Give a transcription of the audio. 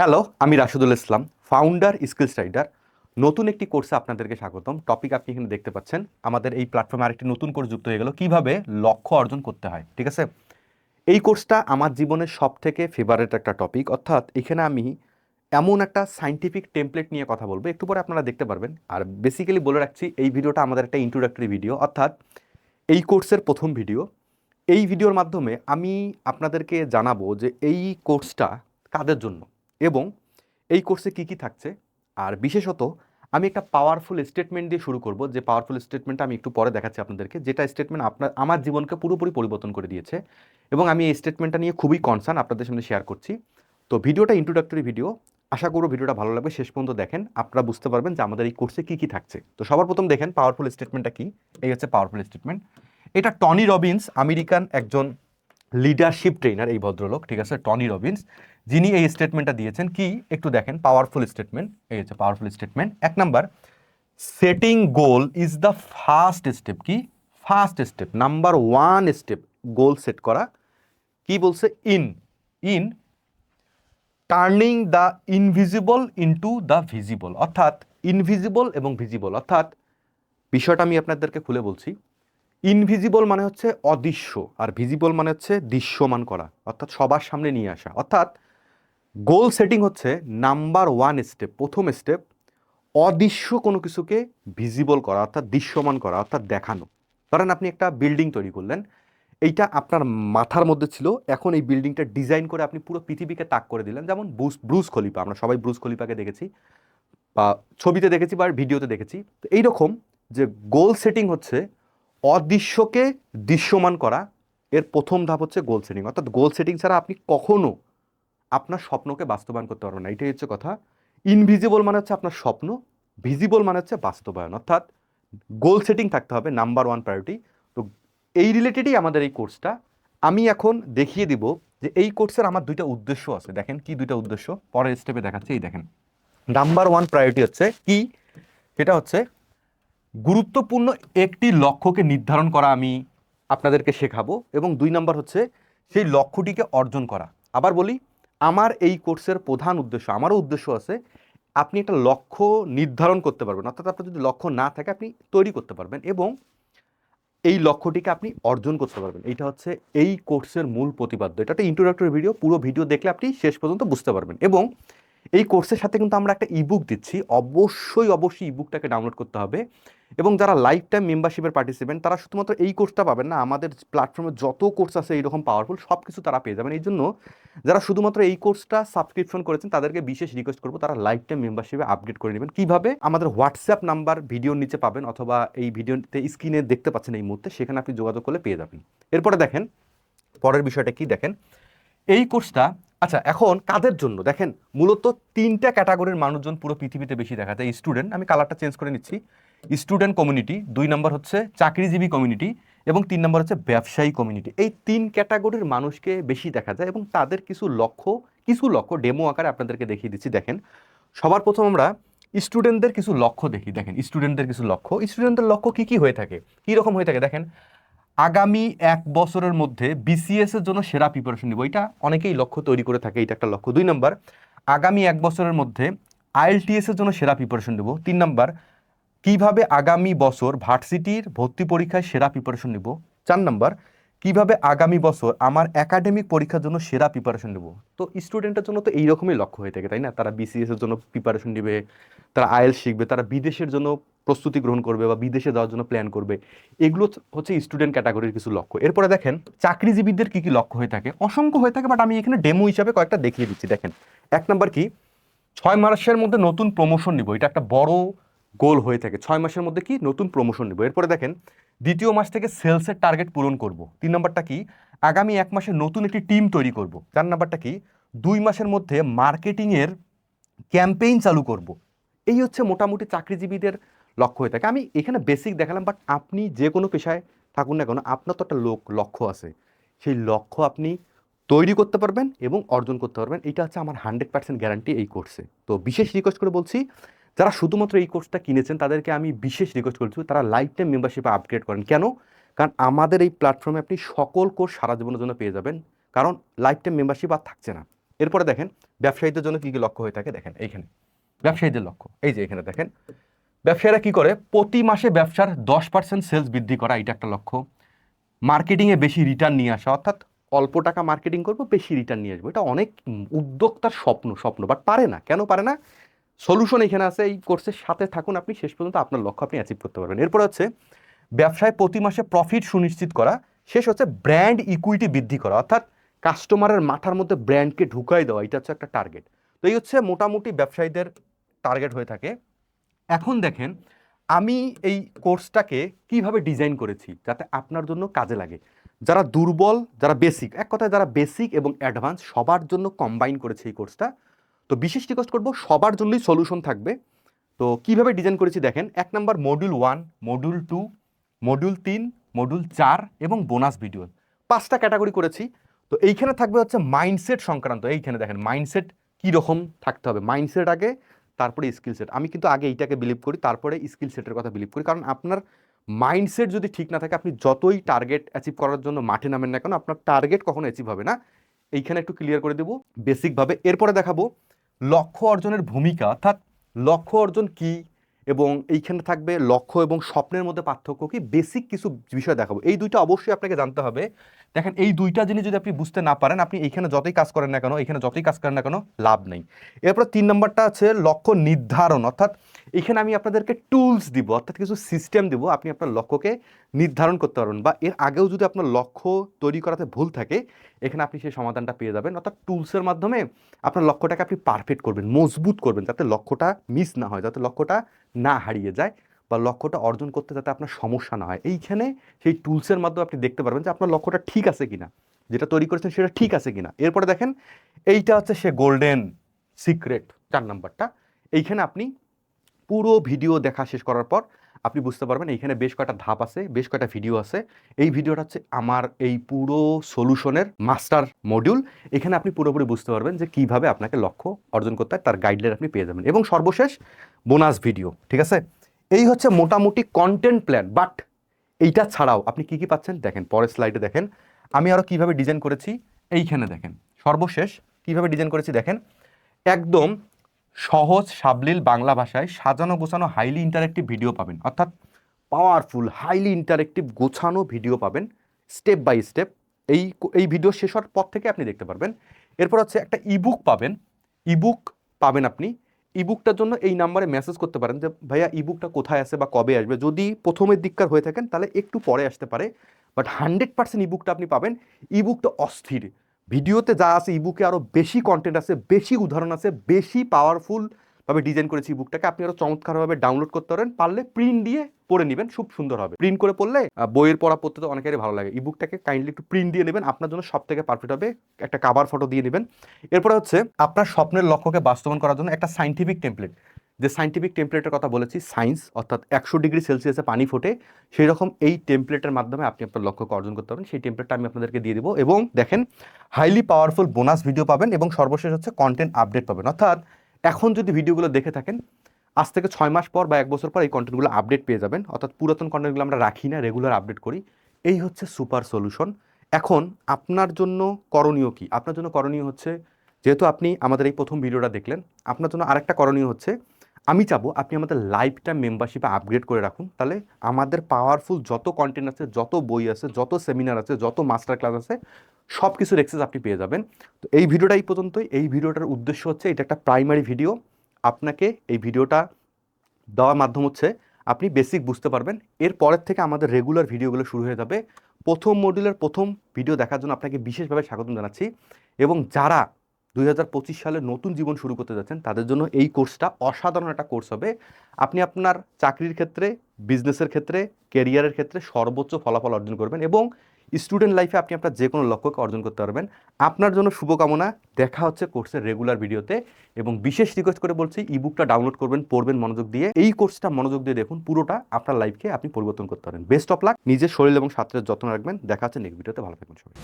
Hello আমি Rashidul Islam founder skills rider নতুন একটি কোর্সে আপনাদেরকে স্বাগতম। টপিক আপনি এখানে দেখতে পাচ্ছেন। আমাদের এই প্ল্যাটফর্মে আরেকটি নতুন কোর্স যুক্ত হয়ে গেল। কীভাবে লক্ষ্য অর্জন করতে হয়, ঠিক আছে? এই কোর্সটা আমার জীবনের সব থেকে ফেভারেট একটা টপিক অর্থাৎ এখানে আমি এমন একটা সাইন্টিফিক টেমপ্লেট নিয়ে কথা বলব। একটু পরে আপনারা দেখতে পারবেন। আর বেসিক্যালি বলে রাখছি, এই ভিডিওটা আমাদের একটা ইন্ট্রোডাক্টরি ভিডিও অর্থাৎ এই কোর্সের প্রথম ভিডিও এই ভিডিওর মাধ্যমে আমি আপনাদেরকে জানাব যে এই কোর্সটা কাদের জন্য? এবং এই কোর্সে কি কি থাকছে? আর বিশেষত আমি একটা পাওয়ারফুল স্টেটমেন্ট দিয়ে শুরু করব, যে পাওয়ারফুল স্টেটমেন্টটা আমি একটু পরে দেখাচ্ছি আপনাদেরকে, যেটা স্টেটমেন্ট আপনার, আমার জীবনকে পুরোপুরি পরিবর্তন করে দিয়েছে এবং আমি এই স্টেটমেন্টটা নিয়ে খুবই কনসার্ন আপনাদের সামনে শেয়ার করছি। তো ভিডিওটা ইন্ট্রোডাক্টরি ভিডিও আশা করব ভিডিওটা ভালো লাগবে, শেষ পর্যন্ত দেখেন, আপনারা বুঝতে পারবেন যে আমাদের এই কোর্সে কী কী থাকছে। তো সবার প্রথম দেখেন পাওয়ারফুল স্টেটমেন্টটা কি, এই হচ্ছে পাওয়ারফুল স্টেটমেন্ট এটা টনি রবিন্স, আমেরিকান একজন লিডারশিপ ট্রেনার এই ভদ্রলোক, ঠিক আছে? টনি রবিন্স যিনি এই স্টেটমেন্টটা দিয়েছেন, কি একটু দেখেন পাওয়ারফুল স্টেটমেন্ট এই হচ্ছে পাওয়ারফুল স্টেটমেন্ট এক number setting goal is the first step কি? First step number one step goal set করা। কি বলছে? In in turning the invisible into the visible অর্থাৎ ইনভিজিবল এবং ভিজিবল অর্থাৎ, বিষয়টা আমি আপনাদেরকে খুলে বলছি। ইনভিজিবল মানে হচ্ছে অদৃশ্য, আর ভিজিবল মানে হচ্ছে দৃশ্যমান করা। অর্থাৎ, সবার সামনে নিয়ে আসা। অর্থাৎ গোল সেটিং হচ্ছে নাম্বার ওয়ান স্টেপ, প্রথম স্টেপ, অদৃশ্য কোনো কিছুকে ভিজিবল করা অর্থাৎ দৃশ্যমান করা অর্থাৎ দেখানো। ধরেন আপনি একটা বিল্ডিং তৈরি করলেন, এইটা আপনার মাথার মধ্যে ছিল, এখন এই বিল্ডিংটা ডিজাইন করে আপনি পুরো পৃথিবীকে তাক করে দিলেন। যেমন ব্রুস ব্রুস খলিফা আমরা সবাই ব্রুস খলিফাকে দেখেছি, বা ছবিতে দেখেছি বা ভিডিওতে দেখেছি। তো এইরকম যে গোল সেটিং হচ্ছে অদৃশ্যকে দৃশ্যমান করা, এর প্রথম ধাপ হচ্ছে গোল সেটিং। অর্থাৎ গোল সেটিং ছাড়া আপনি কখনো আপনার স্বপ্নকে বাস্তবায়ন করতে পারবেন না। এটাই হচ্ছে কথা। ইনভিজিবল মানে হচ্ছে আপনার স্বপ্ন ভিজিবল মানে হচ্ছে বাস্তবায়ন। অর্থাৎ গোল সেটিং থাকতে হবে নাম্বার ওয়ান প্রায়োরিটি তো এই রিলেটেডই আমাদের এই কোর্সটা আমি এখন দেখিয়ে দিব যে এই কোর্সের আমার দুইটা উদ্দেশ্য আছে। দেখেন কি দুইটা উদ্দেশ্য? পরের স্টেপে দেখাচ্ছে, এই দেখেন। নাম্বার ওয়ান প্রায়োরিটি হচ্ছে কি? সেটা হচ্ছে গুরুত্বপূর্ণ একটি লক্ষ্যকে নির্ধারণ করা আমি আপনাদেরকে শেখাবো। এবং দুই নম্বর হচ্ছে সেই লক্ষ্যটিকে অর্জন করা। আবার বলি আমার এই কোর্সের প্রধান উদ্দেশ্য, আমারও উদ্দেশ্য আছে, আপনি একটা লক্ষ্য নির্ধারণ করতে পারবেন। অর্থাৎ আপনার যদি লক্ষ্য না থাকে, আপনি তৈরি করতে পারবেন এবং এই লক্ষ্যটিকে আপনি অর্জন করতে পারবেন। এটা হচ্ছে এই কোর্সের মূল প্রতিপাদ্য। এটা একটা ইন্ট্রোডাক্টরি ভিডিও পুরো ভিডিও দেখলে আপনি শেষ পর্যন্ত বুঝতে পারবেন এবং এই কোর্সের সাথে কিন্তু আমরা একটা ইবুক দিচ্ছি। অবশ্যই অবশ্যই ইবুকটাকে ডাউনলোড করতে হবে। এবং যারা লাইফ টাইম মেম্বারশিপের পার্টিসিপেন্ট তারা শুধুমাত্র এই কোর্সটা পাবেন না, আমাদের প্ল্যাটফর্মে যত কোর্স আছে এইরকম পাওয়ারফুল সব কিছু তারা পেয়ে যাবেন। এই জন্য যারা শুধুমাত্র এই কোর্সটা সাবস্ক্রিপশন করেছেন, তাদেরকে বিশেষ রিকোয়েস্ট করব, তারা লাইফ টাইম মেম্বারশিপে আপডেট করে নেবেন। কীভাবে? আমাদের হোয়াটসঅ্যাপ নাম্বার ভিডিওর নিচে পাবেন, অথবা এই ভিডিওতে স্ক্রিনে দেখতে পাচ্ছেন এই মুহূর্তে, সেখানে আপনি যোগাযোগ করলে পেয়ে যাবেন। এরপরে দেখেন, পরের বিষয়টা কি দেখেন? এই কোর্সটা আচ্ছা এখন কাদের জন্য? দেখেন, মূলত তিনটা ক্যাটাগরির মানুষজন পুরো পৃথিবীতে বেশি দেখা যায় স্টুডেন্ট, আমি কালারটা চেঞ্জ করে নিচ্ছি। স্টুডেন্ট কমিউনিটি, দুই নম্বর হচ্ছে চাকরিজীবী কমিউনিটি এবং তিন নম্বর হচ্ছে ব্যবসায়ী কমিউনিটি। এই তিন ক্যাটাগরির মানুষকে বেশি দেখা যায় এবং তাদের কিছু লক্ষ্য কিছু লক্ষ্য ডেমো আকারে আপনাদেরকে দেখিয়ে দিচ্ছি। দেখেন, সবার প্রথম আমরা স্টুডেন্টদের কিছু লক্ষ্য দেখি। দেখেন, স্টুডেন্টদের কিছু লক্ষ্য। স্টুডেন্টদের লক্ষ্য কী কী হয়ে থাকে? কী রকম হয়ে থাকে? দেখেন আগামী এক বছরের মধ্যে বিসিএস এর জন্য সেরা প্রিপারেশন নিব। এটা অনেকেই লক্ষ্য তৈরি করে থাকে, এটা একটা লক্ষ্য। দুই নম্বর, আগামী এক বছরের মধ্যে আইএলটিএস এর জন্য সেরা প্রিপারেশন নেব। তিন নম্বর, কীভাবে আগামী বছর ভার্সিটির ভর্তি পরীক্ষায় সেরা প্রিপারেশন নেব। চার নম্বর কীভাবে আগামী বছর আমার একাডেমিক পরীক্ষার জন্য সেরা প্রিপারেশন নেব? তো স্টুডেন্টের জন্য তো এইরকমই লক্ষ্য হয়ে থাকে, তাই না? তারা বিসিএস এর জন্য প্রিপারেশন নেবে, তারা আইএল শিখবে, তারা বিদেশের জন্য প্রস্তুতি গ্রহণ করবে বা বিদেশে যাওয়ার জন্য প্ল্যান করবে। এগুলো হচ্ছে স্টুডেন্ট ক্যাটাগরির কিছু লক্ষ্য। এরপরে দেখেন, চাকরিজীবীদের কি কি লক্ষ্য হয়ে থাকে? অসংখ্য হয়ে থাকে বাট আমি এখানে ডেমো হিসাবে কয়েকটা দেখিয়ে দিচ্ছি। দেখেন, এক নম্বর কি? ছয় মাসের মধ্যে নতুন প্রমোশন নিব। এটা একটা বড় গোল হয়ে থাকে। ছয় মাসের মধ্যে কি? নতুন প্রমোশন নিব। এরপরে দেখেন দ্বিতীয় মাস থেকে সেলসের টার্গেট পূরণ করব। তিন নম্বরটা কি? আগামী এক মাসে নতুন একটি টিম তৈরি করব। চার নম্বরটা কি? দুই মাসের মধ্যে মার্কেটিংয়ের ক্যাম্পেইন চালু করব। এই হচ্ছে মোটামুটি চাকরিজীবীদের লক্ষ্য হয়ে থাকে। আমি এখানে বেসিক দেখালাম বাট আপনি যে কোনো পেশায় থাকুন না কেন, আপনার তো একটা লোক, লক্ষ্য আছে। সেই লক্ষ্য আপনি তৈরি করতে পারবেন এবং অর্জন করতে পারবেন। এটা হচ্ছে আমার হান্ড্রেড পার্সেন্ট গ্যারান্টি এই কোর্সে তো বিশেষ রিকোয়েস্ট করে বলছি যারা শুধুমাত্র এই কোর্সটা কিনেছেন, তাদেরকে আমি বিশেষ রিকোয়েস্ট করছি তারা লাইফ টাইম মেম্বারশিপে আপগ্রেড করেন। কেন? কারণ আমাদের এই প্ল্যাটফর্মে আপনি সকল কোর্স সারা জীবনের জন্য পেয়ে যাবেন। কারণ লাইফ টাইম মেম্বারশিপ আর থাকছে না। এরপরে দেখেন, ব্যবসায়ীদের জন্য কী কী লক্ষ্য হয়ে থাকে? দেখেন, এইখানে। ব্যবসায়ীদের লক্ষ্য। এই যে এখানে দেখেন, ব্যবসায়ীরা কী করে? প্রতি মাসে ব্যবসার দশ পার্সেন্ট সেলস বৃদ্ধি করা এটা একটা লক্ষ্য। মার্কেটিংয়ে বেশি রিটার্ন নিয়ে আসা, অর্থাৎ অল্প টাকা মার্কেটিং করব, বেশি রিটার্ন নিয়ে আসব। এটা অনেক উদ্যোক্তার স্বপ্ন স্বপ্ন বাট পারে না। কেন পারে না? সলিউশন এখানে আছে, এই কোর্সের সাথে থাকুন আপনি, শেষ পর্যন্ত আপনার লক্ষ্য আপনি অ্যাচিভ করতে পারবেন। এরপর হচ্ছে, ব্যবসায় প্রতি মাসে প্রফিট সুনিশ্চিত করা, শেষ হচ্ছে ব্র্যান্ড ইকুইটি বৃদ্ধি করা, অর্থাৎ কাস্টমারের মাথার মধ্যে ব্র্যান্ডকে ঢুকাই দেওয়া, এটা হচ্ছে একটা টার্গেট তো এই হচ্ছে মোটামুটি ব্যবসায়ীদের টার্গেট হয়ে থাকে। এখন দেখেন, আমি এই কোর্সটাকে কীভাবে ডিজাইন করেছি, যাতে আপনার জন্য কাজে লাগে। যারা দুর্বল, যারা বেসিক এক কথায় যারা বেসিক এবং অ্যাডভান্স সবার জন্য কম্বাইন করেছে এই কোর্সটা তো বিশেষ রিকোয়েস্ট করব, সবার জন্যই সলিউশন থাকবে। তো কীভাবে ডিজাইন করেছি দেখেন, এক নম্বর module one module two module তিন মডিউল চার এবং বোনাস ভিডিও পাঁচটা ক্যাটাগরি করেছি। তো এইখানে থাকবে হচ্ছে মাইন্ডসেট সংক্রান্ত। এইখানে দেখেন মাইন্ডসেট কীরকম থাকতে হবে। মাইন্ডসেট আগে, তারপরে স্কিল সেট আমি কিন্তু আগে এইটাকে বিলিভ করি, তারপরে স্কিল সেটের কথা বিলিভ করি। কারণ আপনার মাইন্ডসেট যদি ঠিক না থাকে, আপনি যতই টার্গেট অ্যাচিভ করার জন্য মাঠে নামেন না কেন, আপনার টার্গেট কখনো অ্যাচিভ হবে না। এইখানে একটু ক্লিয়ার করে দেবো বেসিকভাবে এরপরে দেখাবো লক্ষ্য অর্জনের ভূমিকা, অর্থাৎ লক্ষ্য অর্জন কি এবং এইখানে থাকবে লক্ষ্য এবং স্বপ্নের মধ্যে পার্থক্য কি? বেসিক কিছু বিষয় দেখাবো। এই দুইটা অবশ্যই আপনাকে জানতে হবে। দেখেন, এই দুইটা জিনিস যদি আপনি বুঝতে না পারেন, আপনি এইখানে যতই কাজ করেন না কেন এখানে যতই কাজ করেন না কেন, লাভ নেই। এরপর তিন নম্বরটা আছে লক্ষ্য নির্ধারণ, অর্থাৎ এখানে আমি আপনাদেরকে টুলস দিব, অর্থাৎ কিছু সিস্টেম দিব, আপনি আপনার লক্ষ্যকে নির্ধারণ করতে পারবেন বা এর আগেও যদি আপনার লক্ষ্য তৈরি করাতে ভুল থাকে, এখানে আপনি সেই সমাধানটা পেয়ে যাবেন। অর্থাৎ টুলসের মাধ্যমে আপনার লক্ষ্যটাকে আপনি পারফেক্ট করবেন, মজবুত করবেন, যাতে লক্ষ্যটা মিস না হয়, যাতে লক্ষ্যটা না হারিয়ে যায় বা লক্ষ্যটা অর্জন করতে যাতে আপনার সমস্যা না হয়। এইখানে সেই টুলসের মাধ্যমে আপনি দেখতে পারবেন যে আপনার লক্ষ্যটা ঠিক আছে কিনা, যেটা তৈরি করেছেন সেটা ঠিক আছে কিনা। এরপরে দেখেন, এইটা হচ্ছে সে গোল্ডেন সিক্রেট চার নাম্বারটা। এইখানে আপনি পুরো ভিডিও দেখা শেষ করার পর আপনি বুঝতে পারবেন এইখানে বেশ কয়েকটা ধাপ আছে, বেশ কয়েকটা ভিডিও আছে। এই ভিডিওটা হচ্ছে আমার এই পুরো সলিউশনের মাস্টার মডিউল এখানে আপনি পুরোপুরি বুঝতে পারবেন যে কীভাবে আপনাকে লক্ষ্য অর্জন করতে হয়, তার গাইডলাইন আপনি পেয়ে যাবেন। এবং সর্বশেষ বোনাস ভিডিও ঠিক আছে? এই হচ্ছে মোটামুটি কন্টেন্ট প্ল্যান বাট এইটা ছাড়াও আপনি কি কি পাচ্ছেন? দেখেন, পরের স্লাইডে দেখেন। আমি আরও কীভাবে ডিজাইন করেছি? এইখানে দেখেন। সর্বশেষ কীভাবে ডিজাইন করেছি? দেখেন, একদম সহজ, সাবলীল বাংলা ভাষায় সাজানো গোছানো হাইলি ইন্টারেক্টিভ ভিডিও পাবেন। অর্থাৎ পাওয়ারফুল হাইলি ইন্টারেক্টিভ গোছানো ভিডিও পাবেন স্টেপ বাই স্টেপ এই এই ভিডিও শেষ হওয়ার পর থেকে আপনি দেখতে পারবেন। এরপর হচ্ছে একটা ইবুক পাবেন। ইবুক পাবেন আপনি। ইবুকটার জন্য এই নাম্বারে মেসেজ করতে পারেন যে, ভাইয়া ইবুকটা কোথায় আসে বা কবে আসবে? যদি প্রথমের দিককার হয়ে থাকেন, তাহলে একটু পরে আসতে পারে। বাট হান্ড্রেড পার্সেন্ট ইবুকটা আপনি পাবেন। ইবুকটা অস্থির। ভিডিওতে যা আছে ইবুকে আরও বেশি কন্টেন্ট আছে, বেশি উদাহরণ আছে, বেশি পাওয়ারফুল ভাবে ডিজাইন করেছি ইবুকটাকে আপনি আরও চমৎকারভাবে ডাউনলোড করতে পারেন। পারলে প্রিন্ট দিয়ে পড়ে নেবেন, খুব সুন্দর হবে। প্রিন্ট করে পড়লে বইয়ের পড়া পড়তে তো অনেকেরই ভালো লাগে। ইবুকটাকে কাইন্ডলি একটু প্রিন্ট দিয়ে নেবেন। আপনার জন্য সব থেকে পারফেক্ট হবে, একটা কাভার ফটো দিয়ে নেবেন। এরপরে হচ্ছে, আপনার স্বপ্নের লক্ষ্যকে বাস্তবায়ন করার জন্য একটা সাইন্টিফিক টেমপ্লেট যে সাইন্টিফিক টেমপ্লেটের কথা বলেছি সায়েন্স অর্থাৎ একশো ডিগ্রি সেলসিয়াসে পানি ফোটে সেই রকম এই টেমপ্লেটের মাধ্যমে আপনি আপনার লক্ষ্যকে অর্জন করতে পারেন সেই টেমপ্লেটটা আমি আপনাদেরকে দিয়ে দিব এবং দেখেন হাইলি পাওয়ারফুল বোনাস ভিডিও পাবেন এবং সর্বশেষ হচ্ছে কন্টেন্ট আপডেট পাবেন। অর্থাৎ এখন যদি ভিডিওগুলো দেখে থাকেন, আজ থেকে ছয় মাস পর বা এক বছর পর এই কন্টেন্টগুলো আপডেট পেয়ে যাবেন। অর্থাৎ পুরাতন কন্টেন্টগুলো আমরা রাখি না রেগুলার আপডেট করি। এই হচ্ছে সুপার সলিউশন এখন আপনার জন্য করণীয় কি? আপনার জন্য করণীয় হচ্ছে, যেহেতু আপনি আমাদের এই প্রথম ভিডিওটা দেখলেন, আপনার জন্য আরেকটা করণীয় হচ্ছে আমি চাবো আপনি আমাদের লাইফ টাইম মেম্বারশিপে আপগ্রেড করে রাখুন। তাহলে আমাদের পাওয়ারফুল যত কন্টেন্ট আছে, যত বই আছে, যত সেমিনার আছে, যত মাস্টার ক্লাস আছে সব কিছুর অ্যাক্সেস আপনি পেয়ে যাবেন। তো এই ভিডিওটা এই পর্যন্তই। এই ভিডিওটার উদ্দেশ্য হচ্ছে, এটা একটা প্রাইমারি ভিডিও আপনাকে এই ভিডিওটা দেওয়ার মাধ্যম হচ্ছে, আপনি বেসিক বুঝতে পারবেন। এর পরের থেকে আমাদের রেগুলার ভিডিওগুলো শুরু হয়ে যাবে। প্রথম মডিউলের প্রথম ভিডিও দেখার জন্য আপনাকে বিশেষভাবে স্বাগতম জানাচ্ছি। এবং যারা দুই হাজার পঁচিশ সালে নতুন জীবন শুরু করতে যাচ্ছেন, তাদের জন্য এই কোর্সটা অসাধারণ একটা কোর্স হবে। আপনি আপনার চাকরির ক্ষেত্রে বিজনেসের ক্ষেত্রে কেরিয়ারের ক্ষেত্রে সর্বোচ্চ ফলাফল অর্জন করবেন এবং স্টুডেন্ট লাইফে আপনি আপনার যে কোনো লক্ষ্যকে অর্জন করতে পারবেন। আপনার জন্য শুভকামনা, দেখা হচ্ছে কোর্সের রেগুলার ভিডিওতে এবং বিশেষ রিকোয়েস্ট করে বলছি ইবুকটা ডাউনলোড করবেন, পড়বেন মনোযোগ দিয়ে। এই কোর্সটা মনোযোগ দিয়ে দেখুন, পুরোটা আপনার লাইফকে আপনি পরিবর্তন করতে পারেন। বেস্ট অফ লাক নিজের শরীর এবং স্বাস্থ্যের যত্ন রাখবেন। দেখা হচ্ছে নেক্সট ভিডিওতে ভালো থাকবেন সবাই।